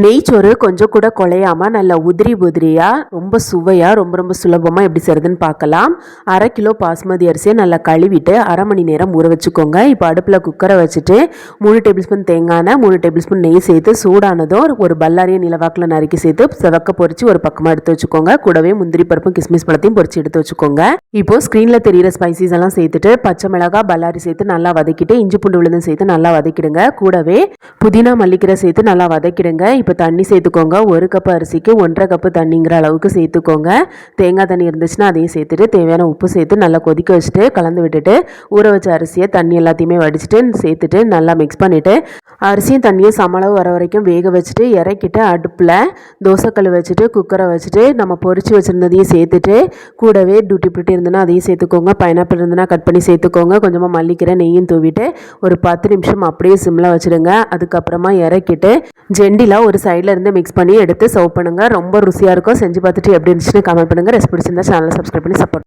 நெய்ச்சோறு கொஞ்சம் கூட குலையாமல் நல்லா உதிரி உதிரியாக ரொம்ப சுவையாக ரொம்ப ரொம்ப சுலபமாக எப்படி செய்கிறதுன்னு பார்க்கலாம். அரை கிலோ பாஸ்மதி அரிசியை நல்லா கழுவிட்டு அரை மணி நேரம் ஊற வச்சுக்கோங்க. இப்போ அடுப்பில் குக்கரை வச்சுட்டு மூணு டேபிள் ஸ்பூன் தேங்காய் மூணு டேபிள் ஸ்பூன் நெய் சேர்த்து சூடானதும் ஒரு பல்லாரியை நிலவாக்கில் நறுக்கி சேர்த்து செவக்க பொறிச்சு ஒரு பக்கமாக எடுத்து வச்சுக்கோங்க. கூடவே முந்திரி பருப்பும் கிஸ்மிஸ் பழத்தையும் பொறிச்சு எடுத்து வச்சுக்கோங்க. இப்போ ஸ்க்ரீனில் தெரியிற ஸ்பைசிஸ் எல்லாம் சேர்த்துட்டு பச்சை மிளகாய் பல்லாரி சேர்த்து நல்லா வதக்கிட்டு இஞ்சி பூண்டு விழுந்து சேர்த்து நல்லா வதக்கிடுங்க. கூடவே புதினா மல்லிக்கீரை சேர்த்து நல்லா வதக்கிடுங்க. இப்போ தண்ணி சேர்த்துக்கோங்க. ஒரு கப் அரிசிக்கு ஒன்றரை கப்பு தண்ணிங்கிற அளவுக்கு சேர்த்துக்கோங்க. தேங்காய் தண்ணி இருந்துச்சுன்னா அதையும் சேர்த்துட்டு தேவையான உப்பு சேர்த்து நல்லா கொதிக்க வச்சுட்டு கலந்து விட்டுட்டு ஊற வச்ச அரிசியை தண்ணி எல்லாத்தையுமே வடிச்சிட்டு சேர்த்துட்டு நல்லா மிக்ஸ் பண்ணிவிட்டு அரிசியும் தண்ணியும் சமளவு வர வரைக்கும் வேக வச்சுட்டு இறக்கிட்டு அடுப்பில் தோசைக்கல் வச்சுட்டு குக்கரை வச்சுட்டு நம்ம பொறிச்சு வச்சுருந்ததையும் சேர்த்துட்டு கூடவே டூட்டி புட்டி இருந்ததுன்னா அதையும் சேர்த்துக்கோங்க. பைனாப்பிள் இருந்ததுன்னா கட் பண்ணி சேர்த்துக்கோங்க. கொஞ்சமாக மல்லிக்கீரை நெய்யும் தூவிட்டு ஒரு பத்து நிமிஷம் அப்படியே சிம்மில் வச்சுடுங்க. அதுக்கப்புறமா இறக்கிட்டு ஜெண்டிலாக ஒரு சைடில் இருந்து மிக்ஸ் பண்ணி எடுத்து சர்வ் பண்ணுங்கள் ரொம்ப ருசியாக இருக்கும். செஞ்சு பார்த்துட்டு எப்படி இருந்துச்சுன்னு கமெண்ட் பண்ணுங்கள் ரெசிபி பிடிச்சிருந்தா சேனலை சப்ஸ்கிரைப் பண்ணி சப்போர்ட்